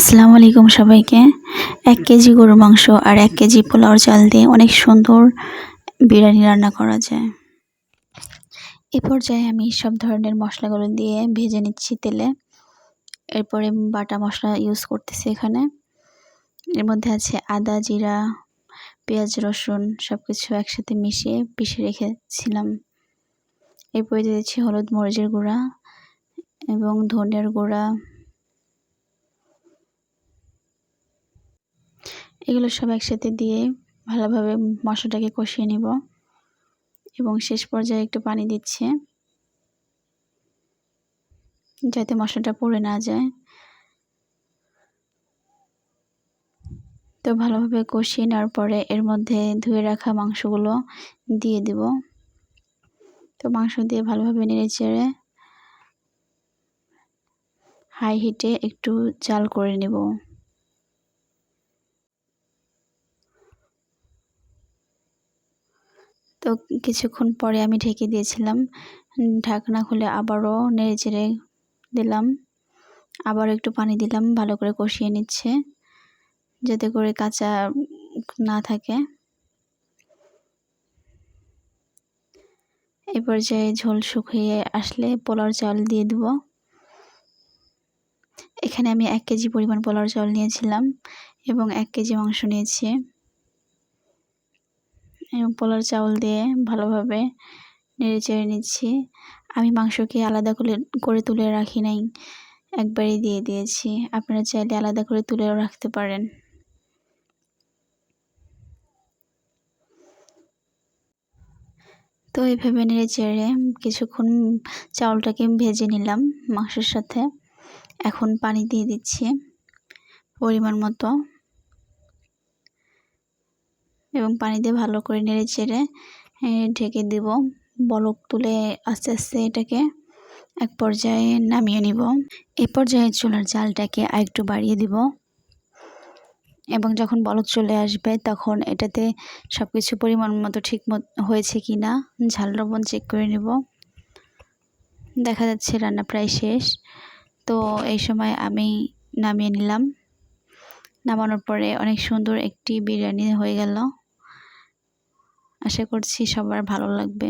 আসসালামু আলাইকুম সবাইকে। এক কেজি গরুর মাংস আর এক কেজি পোলাওর চাল দিয়ে অনেক সুন্দর বিরিয়ানি রান্না করা যায়। এ পর্যায়ে আমি সব ধরনের মশলাগুলো দিয়ে ভেজে নিচ্ছি তেলে। এরপরে বাটা মশলা ইউজ করতেছি এখানে। এর মধ্যে আছে আদা, জিরা, পেঁয়াজ, রসুন সব কিছু একসাথে মিশিয়ে পিষে রেখেছিলাম। এরপরে দিয়েছি হলুদ মরিচের গুঁড়া এবং ধনের গুঁড়া। এগুলো সব একসাথে দিয়ে ভালোভাবে মশলাটাকে কষিয়ে নিব এবং শেষ পর্যায়ে একটু পানি দিচ্ছে যাতে মশলাটা পড়ে না যায়। তো ভালোভাবে কষিয়ে নেওয়ার পরে এর মধ্যে ধুয়ে রাখা মাংসগুলো দিয়ে দিব। তো মাংস দিয়ে ভালোভাবে নেড়ে চেড়ে হাই হিটে একটু জাল করে নেব। তো কিছুক্ষণ পরে আমি ঢেকে দিয়েছিলাম। ঢাকনা খুলে আবারও নেড়ে চেড়ে দিলাম। আবার একটু পানি দিলাম, ভালো করে কষিয়ে নিচ্ছে যাতে করে কাঁচা না থাকে। এই পর্যায়ে ঝোল শুকিয়ে আসলে পোলার চাল দিয়ে দেব। এখানে আমি এক কেজি পরিমাণ পোলার চাল নিয়েছিলাম এবং এক কেজি মাংস নিয়েছি। পোলার চাউল দিয়ে ভালোভাবে নেড়ে চেড়ে নিচ্ছি। আমি মাংসকে আলাদা করে করে তুলে রাখি নাই। একবারই দিয়ে দিয়েছি। আপনারা চাইলে আলাদা করে তুলেও রাখতে পারেন। তো এইভাবে নেড়ে চেড়ে কিছুক্ষণ চাউলটাকে ভেজে নিলাম মাংসের সাথে। এখন পানি দিয়ে দিচ্ছি পরিমাণ মতো। এবং পানি দিয়ে ভালো করে নেড়ে চেড়ে ঢেকে দেব। বলক তুলে আস্তে আস্তে এটাকে এক পর্যায়ে নামিয়ে নিব। এ পর্যায়ে চুলার জালটাকে আরেকটু বাড়িয়ে দিব। এবং যখন বলক চলে আসবে, তখন এটাতে সব কিছু পরিমাণ মতো ঠিক হয়েছে কি না ঝাল লবণ চেক করে নেব। দেখা যাচ্ছে রান্না প্রায় শেষ। তো এই সময় আমি নামিয়ে নিলাম। নামানোর পরে অনেক সুন্দর একটি বিরিয়ানি হয়ে গেল। আশা করছি সবার ভালো লাগবে।